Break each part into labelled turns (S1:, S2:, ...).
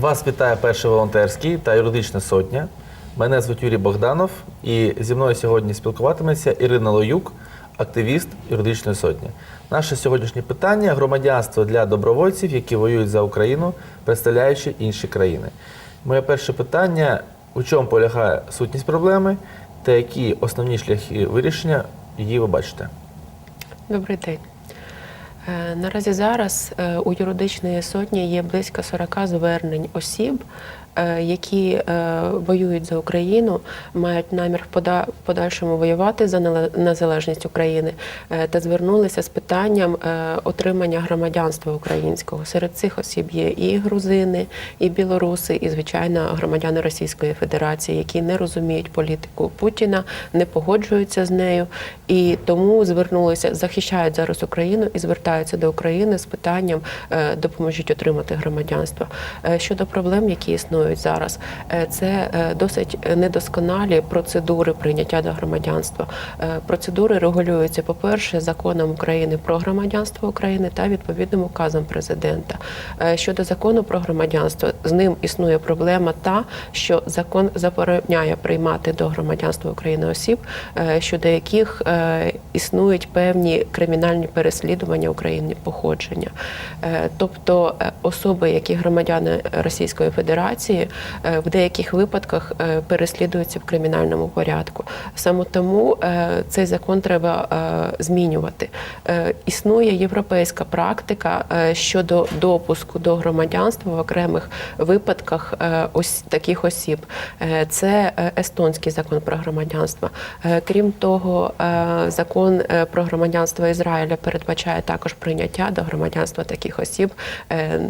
S1: Вас вітає перший волонтерський та юридична сотня. Мене звуть Юрій Богданов, і зі мною сьогодні спілкуватиметься Ірина Лоюк, активіст юридичної сотні. Наше сьогоднішнє питання громадянство для добровольців, які воюють за Україну, представляючи інші країни. Моє перше питання: у чому полягає сутність проблеми та які основні шляхи вирішення її ви бачите?
S2: Добрий день. Е, Наразі зараз е, у юридичної сотні є близько 40 звернень осіб, які е, воюють за Україну, мають намір в пода- подальшому воювати за незалежність України е, та звернулися з питанням е, отримання громадянства українського. Серед цих осіб є і грузини, і білоруси, і звичайно громадяни Російської Федерації, які не розуміють політику Путіна, не погоджуються з нею і тому звернулися, захищають зараз Україну і звертаються до України з питанням е, допоможіть отримати громадянство. Е, Щодо проблем, які існують зараз, е, це е, досить недосконалі процедури прийняття до громадянства. Е, Процедури регулюються, по-перше, законом України про громадянство України та відповідним указом президента. Щодо закону про громадянство, з ним існує проблема та, що закон забороняє приймати до громадянства України осіб, щодо яких існують певні кримінальні переслідування України походження. Тобто особи, які громадяни Російської Федерації, е, в деяких випадках е, переслідуються в кримінальному порядку. Саме тому е, цей закон треба змінювати. Існує європейська практика щодо допуску до громадянства в окремих випадках ось таких осіб. Це естонський закон про громадянство. Крім того, закон про громадянство Ізраїля передбачає також прийняття до громадянства таких осіб,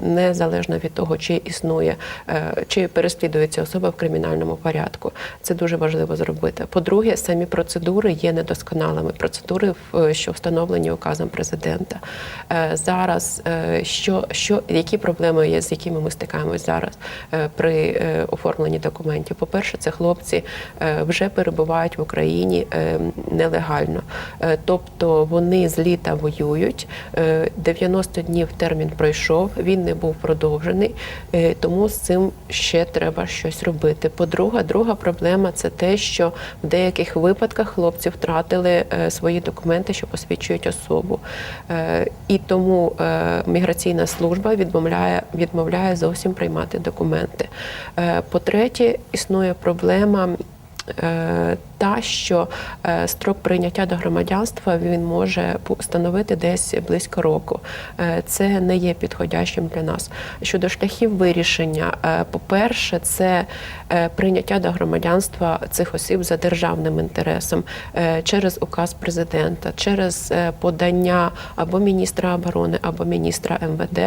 S2: незалежно від того, чи існує, е, чи переслідується особа в кримінальному порядку. Це дуже важливо зробити. По-друге, самі процедури є недосконалими. Процедури, що встановлені указом президента. Е, Зараз е, що, що які проблеми є, з якими ми стикаємось зараз е, при е, оформленні документів? По-перше, це хлопці е, вже перебувають в Україні е, нелегально, Е, тобто вони з літа воюють. е, 90 днів термін пройшов, він не був продовжений, е, тому з цим ще треба щось робити. По-друге, друга проблема це те, що в деяких випадках хлопці втратили е, свої документи, що посвідчують особу. Е, І тому е, міграційна служба відмовляє, відмовляє зовсім приймати документи. По-третє, існує проблема. Е, Та, що е, строк прийняття до громадянства він може становити десь близько року. Е, Це не є підходящим для нас. Щодо шляхів вирішення, по-перше, це прийняття до громадянства цих осіб за державним інтересом через указ президента, через подання або міністра оборони, або міністра МВД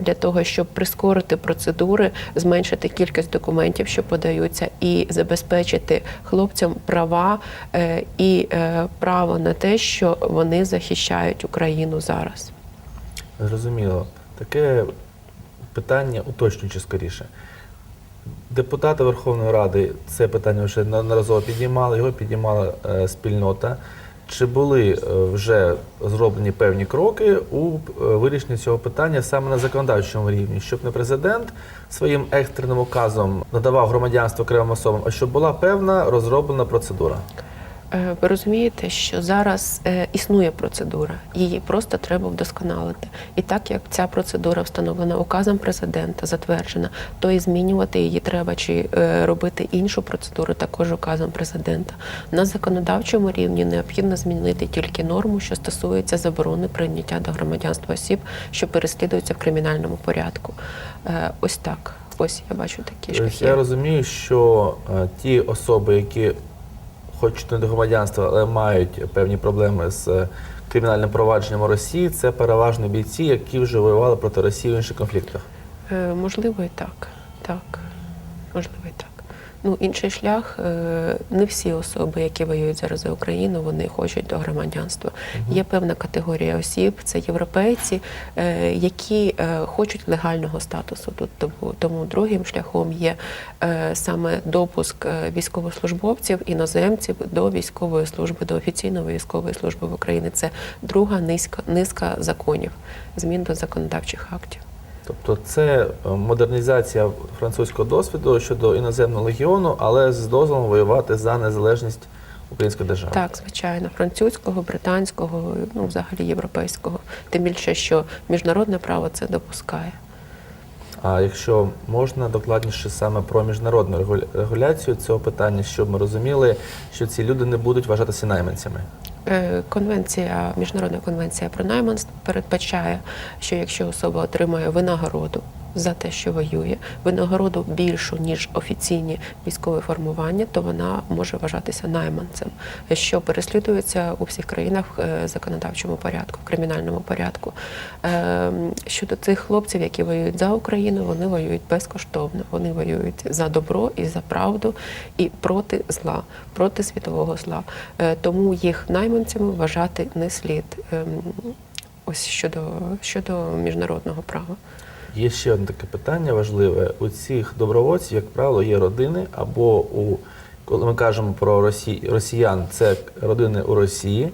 S2: для того, щоб прискорити процедури, зменшити кількість документів, що подаються, і забезпечити хлопцям права е, і е, право на те, що вони захищають Україну зараз.
S1: Зрозуміло. Таке питання уточнююче скоріше. Депутати Верховної Ради це питання вже неодноразово піднімали, його піднімала е, спільнота. Чи були е, вже зроблені певні кроки у е, вирішенні цього питання саме на законодавчому рівні, щоб не президент своїм екстреним указом надавав громадянство окремим особам, а щоб була певна розроблена процедура?
S2: Е, Ви розумієте, що зараз е, існує процедура, її просто треба вдосконалити. І так як ця процедура встановлена указом президента, затверджена, то і змінювати її треба чи е, робити іншу процедуру також указом президента. На законодавчому рівні необхідно змінити тільки норму, що стосується заборони прийняття до громадянства осіб, що переслідуються в кримінальному порядку. Ось так. Ось я бачу такі шляхи.
S1: Я розумію, що ті особи, які хочуть до громадянства, але мають певні проблеми з е, кримінальним провадженням Росії, це переважно бійці, які вже воювали проти Росії в інших конфліктах.
S2: Е, Можливо, і так. Так. Можливо, і так. Ну, інший шлях е, не всі особи, які воюють зараз за Україну, вони хочуть до громадянства. Є певна категорія осіб, це європейці, е, які е, хочуть легального статусу. Тут тому, тому другим шляхом є саме допуск військовослужбовців, іноземців до військової служби, до офіційної військової служби в Україні. Це друга низка, низка законів, змін до законодавчих актів.
S1: Тобто це е, модернізація французького досвіду щодо іноземного легіону, але з дозволом воювати за незалежність української держави.
S2: Так, звичайно, французького, британського, ну взагалі європейського. Тим більше, що міжнародне право це допускає.
S1: А якщо можна докладніше саме про міжнародну регуля- регуляцію цього питання, щоб ми розуміли, що ці люди не будуть вважатися найманцями.
S2: Е, Конвенція, міжнародна конвенція про найманство передбачає, що якщо особа отримує винагороду за те, що воює, винагороду більшу ніж офіційні військові формування, то вона може вважатися найманцем, що переслідується у всіх країнах в е, законодавчому порядку, в кримінальному порядку. Е, Щодо цих хлопців, які воюють за Україну, вони воюють безкоштовно. Вони воюють за добро і за правду і проти зла, проти світового зла. Е, Тому їх найманцями вважати не слід. Ось щодо, щодо міжнародного права.
S1: Є ще одне таке питання важливе. У цих добровольців, як правило, є родини, або у коли ми кажемо про росі, росіян, це родини у Росії.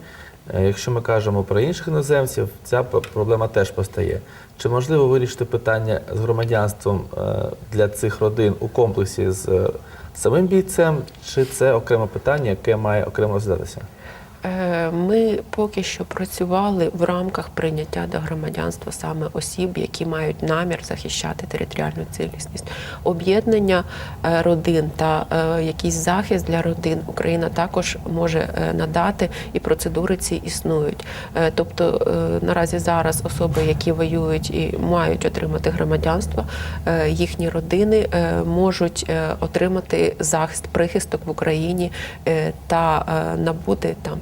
S1: Е, Якщо ми кажемо про інших іноземців, ця проблема теж постає. Чи можливо вирішити питання з громадянством е, для цих родин у комплексі з е, самим бійцем, чи це окреме питання, яке має окремо розглядатися?
S2: Е, Ми поки що працювали в рамках прийняття до громадянства саме осіб, які мають намір захищати територіальну цілісність. Об'єднання е, родин та е, якийсь захист для родин Україна також може надати, і процедури ці існують. Тобто наразі зараз особи, які воюють і мають отримати громадянство, їхні родини можуть отримати захист, прихисток в Україні та набути там,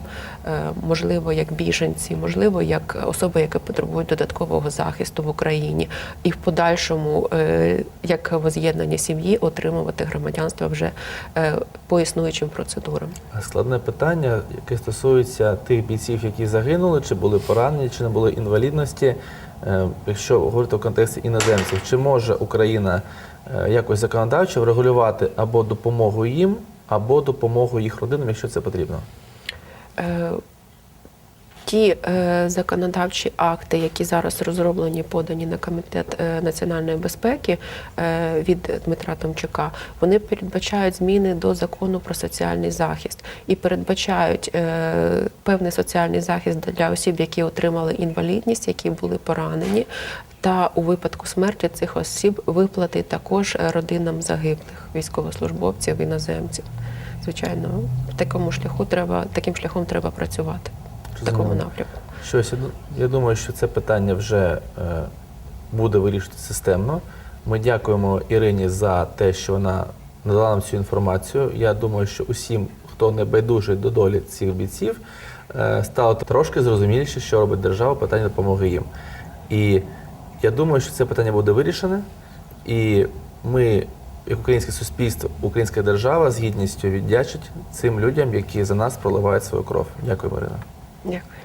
S2: можливо, як біженці, можливо, як особи, які потребують додаткового захисту в Україні, і в подальшому, е, як воз'єднання сім'ї, отримувати громадянство вже е, по існуючим процедурам.
S1: Складне питання, яке стосується тих бійців, які загинули, чи були поранені, чи не були інвалідності. Е, Якщо говорити в контексті іноземців, чи може Україна е, якось законодавчо врегулювати або допомогу їм, або допомогу їх родинам, якщо це потрібно?
S2: Е, Ті е, законодавчі акти, які зараз розроблені, подані на комітет е, національної безпеки від Дмитра Томчука, вони передбачають зміни до закону про соціальний захист і передбачають певний соціальний захист для осіб, які отримали інвалідність, які були поранені. Та у випадку смерті цих осіб виплати також родинам загиблих військовослужбовців, іноземців. Звичайно, такому шляху треба таким шляхом треба працювати в такому напрямку.
S1: Щось я думаю, що це питання вже е, буде вирішити системно. Ми дякуємо Ірині за те, що вона надала нам цю інформацію. Я думаю, що усім, хто не байдужий до долі цих бійців, е, стало трошки зрозуміліше, що робить держава, питання допомоги їм. І я думаю, що це питання буде вирішене. І ми, українське суспільство, українська держава з гідністю віддячить цим людям, які за нас проливають свою кров. Дякую, Марина.
S2: Дякую.